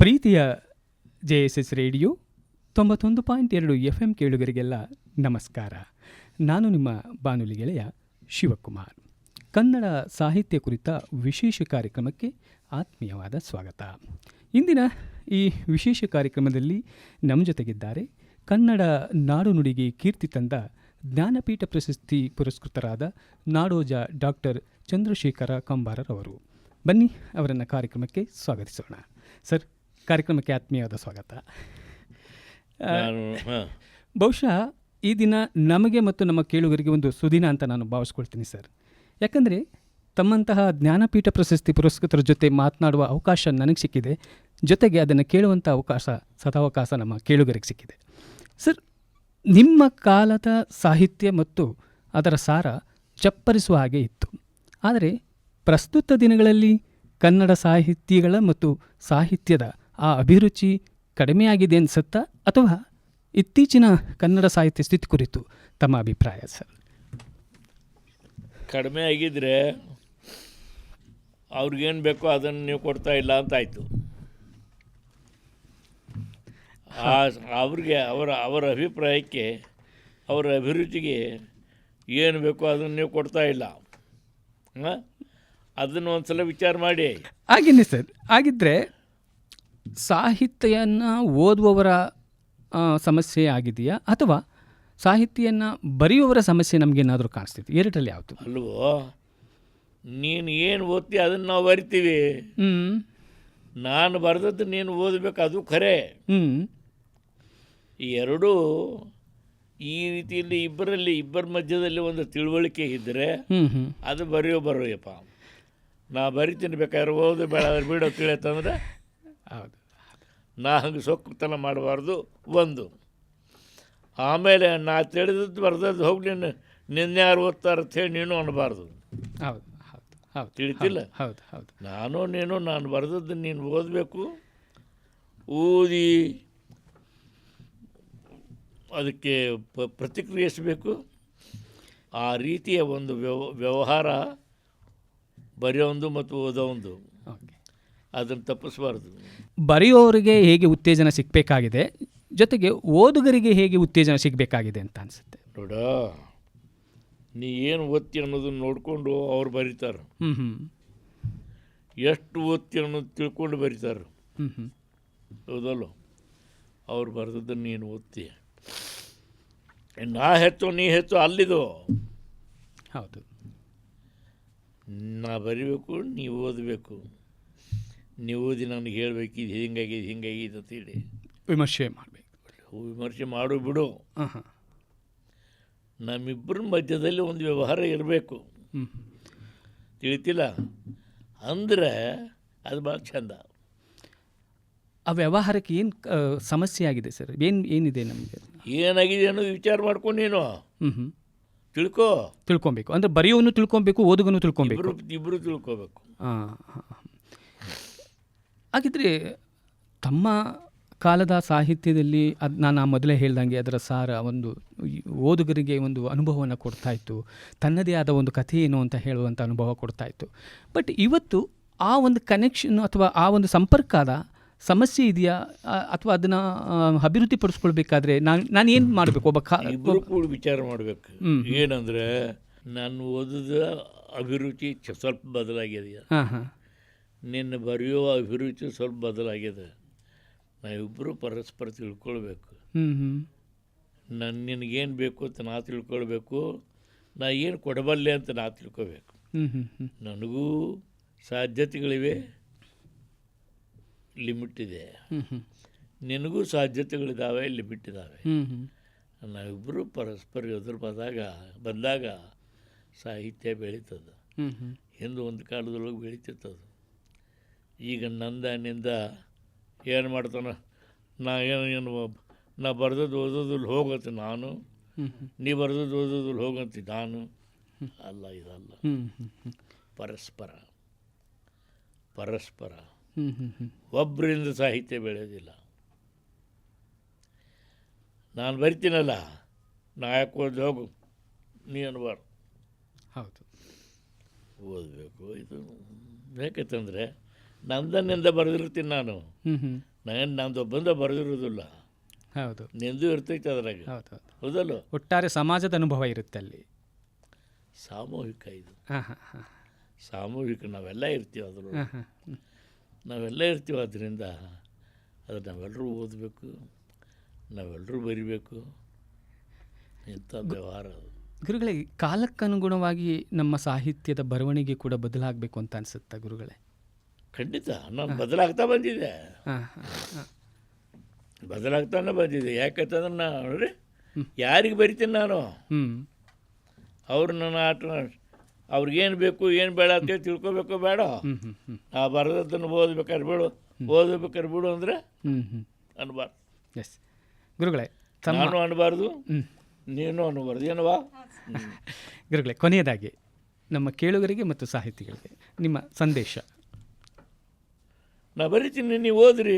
ಪ್ರೀತಿಯ J S S radio ತೊಂಬತ್ತೊಂದು point ಎರಡು ಎಫ್ ಎಂ ಕೇಳುಗರಿಗೆಲ್ಲ ನಮಸ್ಕಾರ. ನಾನು ನಿಮ್ಮ ಬಾನುಲಿ ಗೆಳೆಯ ಶಿವಕುಮಾರ್. ಕನ್ನಡ ಸಾಹಿತ್ಯ ಕುರಿತ ವಿಶೇಷ ಕಾರ್ಯಕ್ರಮಕ್ಕೆ ಆತ್ಮೀಯವಾದ ಸ್ವಾಗತ. ಇಂದಿನ ಈ ವಿಶೇಷ ಕಾರ್ಯಕ್ರಮದಲ್ಲಿ ನಮ್ಮ ಜೊತೆಗಿದ್ದಾರೆ ಕನ್ನಡ ನಾಡು ನುಡಿಗೆ ಕೀರ್ತಿ ತಂದ ಜ್ಞಾನಪೀಠ ಪ್ರಶಸ್ತಿ ಪುರಸ್ಕೃತರಾದ ನಾಡೋಜ ಡಾಕ್ಟರ್ ಚಂದ್ರಶೇಖರ ಕಂಬಾರರವರು. ಬನ್ನಿ ಅವರನ್ನು ಕಾರ್ಯಕ್ರಮಕ್ಕೆ ಸ್ವಾಗತಿಸೋಣ. ಸರ್ ಕಾರ್ಯಕ್ರಮಕ್ಕೆ ಆತ್ಮೀಯವಾದ ಸ್ವಾಗತ. ಬಹುಶಃ ಈ ದಿನ ನಮಗೆ ಮತ್ತು ನಮ್ಮ ಕೇಳುಗರಿಗೆ ಒಂದು ಸುದಿನ ಅಂತ ನಾನು ಭಾವಿಸ್ಕೊಳ್ತೀನಿ ಸರ್. ಯಾಕಂದರೆ ತಮ್ಮಂತಹ ಜ್ಞಾನಪೀಠ ಪ್ರಶಸ್ತಿ ಪುರಸ್ಕೃತರ ಜೊತೆ ಮಾತನಾಡುವ ಅವಕಾಶ ನನಗೆ ಸಿಕ್ಕಿದೆ. ಜೊತೆಗೆ ಅದನ್ನು ಕೇಳುವಂಥ ಅವಕಾಶ ಸದಾವಕಾಶ ನಮ್ಮ ಕೇಳುಗರಿಗೆ ಸಿಕ್ಕಿದೆ. ಸರ್ ನಿಮ್ಮ ಕಾಲದ ಸಾಹಿತ್ಯ ಮತ್ತು ಅದರ ಸಾರ ಚಪ್ಪರಿಸುವ ಹಾಗೆ ಇತ್ತು. ಆದರೆ ಪ್ರಸ್ತುತ ದಿನಗಳಲ್ಲಿ ಕನ್ನಡ ಸಾಹಿತಿಗಳ ಮತ್ತು ಸಾಹಿತ್ಯದ ಆ ಅಭಿರುಚಿ ಕಡಿಮೆಯಾಗಿದೆ ಅನಿಸುತ್ತಾ ಅಥವಾ ಇತ್ತೀಚಿನ ಕನ್ನಡ ಸಾಹಿತ್ಯ ಸ್ಥಿತಿ ಕುರಿತು ತಮ್ಮ ಅಭಿಪ್ರಾಯ ಸರ್? ಕಡಿಮೆ ಆಗಿದ್ರೆ ಅವ್ರಿಗೇನು ಬೇಕೋ ಅದನ್ನು ನೀವು ಕೊಡ್ತಾ ಇಲ್ಲ ಅಂತ ಆಯಿತು. ಆ ಅವ್ರಿಗೆ ಅವರ ಅವರ ಅಭಿಪ್ರಾಯಕ್ಕೆ ಅವರ ಅಭಿರುಚಿಗೆ ಏನು ಬೇಕೋ ಅದನ್ನು ನೀವು ಕೊಡ್ತಾ ಇಲ್ಲ. ಅದನ್ನು ಒಂದು ಸಲ ವಿಚಾರ ಮಾಡಿ. ಹಾಗೇನೆ ಸರ್. ಹಾಗಿದ್ದರೆ ಸಾಹಿತ್ಯವನ್ನು ಓದುವವರ ಸಮಸ್ಯೆ ಆಗಿದೆಯಾ? ಅಥವಾ ಸಾಹಿತ್ಯವನ್ನು ಬರೆಯುವವರ ಸಮಸ್ಯೆ ನಮಗೇನಾದರೂ ಕಾಣಿಸ್ತೈತಿ ಎರಡರಲ್ಲಿ ಯಾವುದು? ಅಲ್ವೋ ನೀನು ಏನು ಓದ್ತಿ ಅದನ್ನು ನಾವು ಬರಿತೀವಿ. ನಾನು ಬರೆದದ್ದು ನೀನು ಓದಬೇಕು ಅದು ಖರೆ. ಎರಡೂ ಈ ರೀತಿಯಲ್ಲಿ ಇಬ್ಬರಲ್ಲಿ ಇಬ್ಬರ ಮಧ್ಯದಲ್ಲಿ ಒಂದು ತಿಳುವಳಿಕೆ ಇದ್ದರೆ ಅದು ಬರೆಯೋ ಬರೋಯಪ್ಪ ನಾ ಬರಿತೀನಿ ಬೇಕಾದ್ರೆ ಓದು ಬೇಡ ಬಿಡೋ ತಿಳಿಯತ್ತಂದ್ರೆ ಹೌದು. ನಾ ಹಂಗೆ ಸೊಕ್ಕುತನ ಮಾಡಬಾರ್ದು ಒಂದು. ಆಮೇಲೆ ನಾ ತಿಳಿದದ್ದು ಬರ್ದದ್ದು ಹೋಗಿ ನಿನ್ನ ನಿನ್ನೆ ಯಾರು ಓದ್ತಾರೆ ಅಂತ ಹೇಳಿ ನೀನು ಅನ್ನಬಾರ್ದು ಹೌದು ಹೌದು ಹೌದು ತಿಳಿತಿಲ್ಲ? ಹೌದು ಹೌದು ನಾನು ನೀನು ನಾನು ಬರೆದದ್ದು ನೀನು ಓದಬೇಕು. ಓದಿ ಅದಕ್ಕೆ ಪ ಪ್ರತಿಕ್ರಿಯಿಸಬೇಕು. ಆ ರೀತಿಯ ಒಂದು ವ್ಯವ ವ್ಯವಹಾರ ಬರೆಯೋಂದು ಮತ್ತು ಓದೋಂದು. ಅದನ್ನು ತಪ್ಪಿಸಬಾರ್ದು. ಬರೆಯುವವರಿಗೆ ಹೇಗೆ ಉತ್ತೇಜನ ಸಿಗಬೇಕಾಗಿದೆ ಜೊತೆಗೆ ಓದುಗರಿಗೆ ಹೇಗೆ ಉತ್ತೇಜನ ಸಿಗಬೇಕಾಗಿದೆ ಅಂತ ಅನಿಸುತ್ತೆ. ನೋಡ ನೀ ಏನು ಓದ್ತಿ ಅನ್ನೋದನ್ನು ನೋಡಿಕೊಂಡು ಅವ್ರು ಬರೀತಾರೆ. ಹ್ಞೂ ಹ್ಞೂ ಎಷ್ಟು ಓದ್ತಿ ಅನ್ನೋದು ತಿಳ್ಕೊಂಡು ಬರೀತಾರೆ. ಹ್ಞೂ ಹ್ಞೂ ಹೌದಲ್ಲ? ಅವ್ರು ಬರೆದದ್ದನ್ನು ನೀನು ಓದ್ತಿ ನಾ ಹೆಚ್ಚು ನೀ ಹೆಚ್ಚು ಅಲ್ಲಿದು. ಹೌದು. ನಾ ಬರಿಬೇಕು ನೀವು ಓದಬೇಕು. ನೀವು ಓದಿ ನನಗೆ ಹೇಳಬೇಕು ಇದು ಹಿಂಗಾಗಿದೆ ಹಿಂಗಾಗಿದೆ ಅಂತೇಳಿ ವಿಮರ್ಶೆ ಮಾಡಬೇಕು. ವಿಮರ್ಶೆ ಮಾಡು ಬಿಡು. ಹಾಂ ಹಾಂ ನಮ್ಮಿಬ್ಬರ ಮಧ್ಯದಲ್ಲಿ ಒಂದು ವ್ಯವಹಾರ ಇರಬೇಕು. ಹ್ಞೂ ತಿಳಿತಿಲ್ಲ? ಅಂದ್ರೆ ಅದು ಭಾಳ ಚಂದ. ಆ ವ್ಯವಹಾರಕ್ಕೆ ಏನು ಸಮಸ್ಯೆ ಆಗಿದೆ ಸರ್? ಏನು ಏನಿದೆ ನಮಗೆ? ಏನಾಗಿದೆ ಅನ್ನೋದು ವಿಚಾರ ಮಾಡ್ಕೊಂಡು ನೀನು. ಹ್ಞೂ ತಿಳ್ಕೊ. ತಿಳ್ಕೊಬೇಕು. ಅಂದರೆ ಬರೆಯೋನು ತಿಳ್ಕೊಬೇಕು ಓದುಗನು ತಿಳ್ಕೊಬೇಕು. ಇಬ್ಬರು ಇಬ್ಬರು ತಿಳ್ಕೊಬೇಕು. ಹಾಂ ಹಾಂ ಹಾಗಿದ್ರೆ ತಮ್ಮ ಕಾಲದ ಸಾಹಿತ್ಯದಲ್ಲಿ ಅದು ನಾನು ಮೊದಲೇ ಹೇಳ್ದಂಗೆ ಅದರ ಸಾರ ಒಂದು ಓದುಗರಿಗೆ ಒಂದು ಅನುಭವವನ್ನು ಕೊಡ್ತಾ ಇತ್ತು. ತನ್ನದೇ ಆದ ಒಂದು ಕಥೆ ಏನು ಅಂತ ಹೇಳುವಂಥ ಅನುಭವ ಕೊಡ್ತಾ ಇತ್ತು. ಬಟ್ ಇವತ್ತು ಆ ಒಂದು ಕನೆಕ್ಷನ್ ಅಥವಾ ಆ ಒಂದು ಸಂಪರ್ಕದ ಸಮಸ್ಯೆ ಇದೆಯಾ? ಅಥವಾ ಅದನ್ನು ಅಭಿವೃದ್ಧಿಪಡಿಸ್ಕೊಳ್ಬೇಕಾದ್ರೆ ನಾನು ನಾನು ಏನು ಮಾಡಬೇಕು? ಒಬ್ಬ ಕಾ ಕೂಡ ವಿಚಾರ ಮಾಡಬೇಕು. ಏನಂದರೆ ಏನಂದ್ರೆ ನಾನು ಓದಿದ ಅಭಿರುಚಿ ಸ್ವಲ್ಪ ಬದಲಾಗಿದೆ. ಹಾಂ ಹಾಂ. ನಿನ್ನ ಬರೆಯೋ ಅಭಿರುಚಿ ಸ್ವಲ್ಪ ಬದಲಾಗಿದೆ. ನಾವಿಬ್ಬರು ಪರಸ್ಪರ ತಿಳ್ಕೊಳ್ಬೇಕು. ನನ್ನ ನಿನಗೇನು ಬೇಕು ಅಂತ ನಾ ತಿಳ್ಕೊಳ್ಬೇಕು. ನಾ ಏನು ಕೊಡಬಲ್ಲೆ ಅಂತ ನಾ ತಿಳ್ಕೊಬೇಕು. ನನಗೂ ಸಾಧ್ಯತೆಗಳಿವೆ. ಲಿಮಿಟ್ ಇದೆ. ನಿನಗೂ ಸಾಧ್ಯತೆಗಳಿದ್ದಾವೆ ಲಿಮಿಟ್ ಇದ್ದಾವೆ ನಾವಿಬ್ಬರು ಪರಸ್ಪರ ಎದುರು ಬಂದಾಗ ಬಂದಾಗ ಸಾಹಿತ್ಯ ಬೆಳೀತದೆ. ಹಿಂದೆ ಒಂದು ಕಾಲದೊಳಗೆ ಬೆಳೀತಿತ್ತದು. ಈಗ ನಂದನಿಂದ ಏನು ಮಾಡ್ತಾನೆ? ನಾ ಏನು ಏನು ನಾ ಬರ್ದದ್ದು ಓದೋದಲ್ಲಿ ಹೋಗತ್ತೆ ನಾನು. ನೀ ಬರ್ದದ್ದು ಓದೋದಲ್ಲಿ ಹೋಗಂತಿ ನಾನು. ಅಲ್ಲ ಇದಲ್ಲ. ಪರಸ್ಪರ. ಪರಸ್ಪರ. ಒಬ್ಬರಿಂದ ಸಾಹಿತ್ಯ ಬೆಳೆಯೋದಿಲ್ಲ ನಾನು ಬರ್ತೀನಲ್ಲ? ನಾ ಯಾಕೆ ಓದಿ ಹೋಗು. ನೀ ಅನ್ಬಾರ್ದು. ಹೌದು. ಓದಬೇಕು ಇದು. ಬೇಕಂತಂದರೆ ನಂದನಿಂದ ಬರೆದಿರ್ತೀನಿ ನಾನು. ನಾನು ನಂದು ಒಬ್ಬಂದ ಬರೆದಿರೋದಿಲ್ಲ ಹೌದು. ನಿಂದು ಇರ್ತೈತೆ ಅದ್ರಾಗ. ಹೌದು ಹೌದು. ಹೌದಲ್ಲ ಒಟ್ಟಾರೆ ಸಮಾಜದ ಅನುಭವ ಇರುತ್ತೆ ಅಲ್ಲಿ. ಸಾಮೂಹಿಕ ಇದು. ಹಾಂ ಹಾಂ ಹಾಂ. ಸಾಮೂಹಿಕ ನಾವೆಲ್ಲ ಇರ್ತೀವಿ ಅದ್ರೊಳಗೆ. ನಾವೆಲ್ಲ ಇರ್ತೀವಿ ಅದರಿಂದ ಅದು ನಾವೆಲ್ಲರೂ ಓದಬೇಕು ನಾವೆಲ್ಲರೂ ಬರಿಬೇಕು. ಇಂಥ ವ್ಯವಹಾರ ಗುರುಗಳೇ ಕಾಲಕ್ಕನುಗುಣವಾಗಿ ನಮ್ಮ ಸಾಹಿತ್ಯದ ಬರವಣಿಗೆ ಕೂಡ ಬದಲಾಗಬೇಕು ಅಂತ ಅನಿಸುತ್ತೆ ಗುರುಗಳೇ? ಖಂಡಿತ. ನಾನು ಬದಲಾಗ್ತಾ ಬಂದಿದೆ ಬದಲಾಗ್ತಾನೆ ಬಂದಿದೆ ಯಾಕಂತಂದ್ರೆ ನಾನು ನೋಡ್ರಿ ಯಾರಿಗೆ ಬರಿತೀನಿ ನಾನು? ಹ್ಞೂ ಅವ್ರು ನನ್ನ ಆಟ ಅವ್ರಿಗೇನು ಬೇಕು ಏನು ಬೇಡ ಅಂತೇಳಿ ತಿಳ್ಕೊಬೇಕು ಬೇಡ. ಆ ಬರೆದದ್ದನ್ನು ಓದ್ಬೇಕಾದ್ರೆ ಬಿಡು. ಓದಬೇಕಾದ್ರೆ ಬಿಡು ಅಂದರೆ ಹ್ಞೂ ಹ್ಞೂ ಅನ್ಬಾರ್ದು. ಎಸ್. ಗುರುಗಳೇ ನಾನು ಅನ್ಬಾರ್ದು ಹ್ಞೂ ನೀನು ಅನ್ಬಾರ್ದು. ಏನವಾ ಗುರುಗಳೇ ಕೊನೆಯದಾಗಿ ನಮ್ಮ ಕೇಳುಗರಿಗೆ ಮತ್ತು ಸಾಹಿತಿಗಳಿಗೆ ನಿಮ್ಮ ಸಂದೇಶ. ನಾ ಬರಿತೀನಿ ನೀವು ಓದ್ರಿ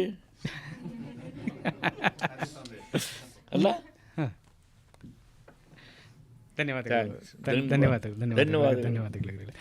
ಅಲ್ಲ? ಧನ್ಯವಾದಗಳು. ಧನ್ಯವಾದಗಳು. ಧನ್ಯವಾದಗಳು. ಧನ್ಯವಾದಗಳು.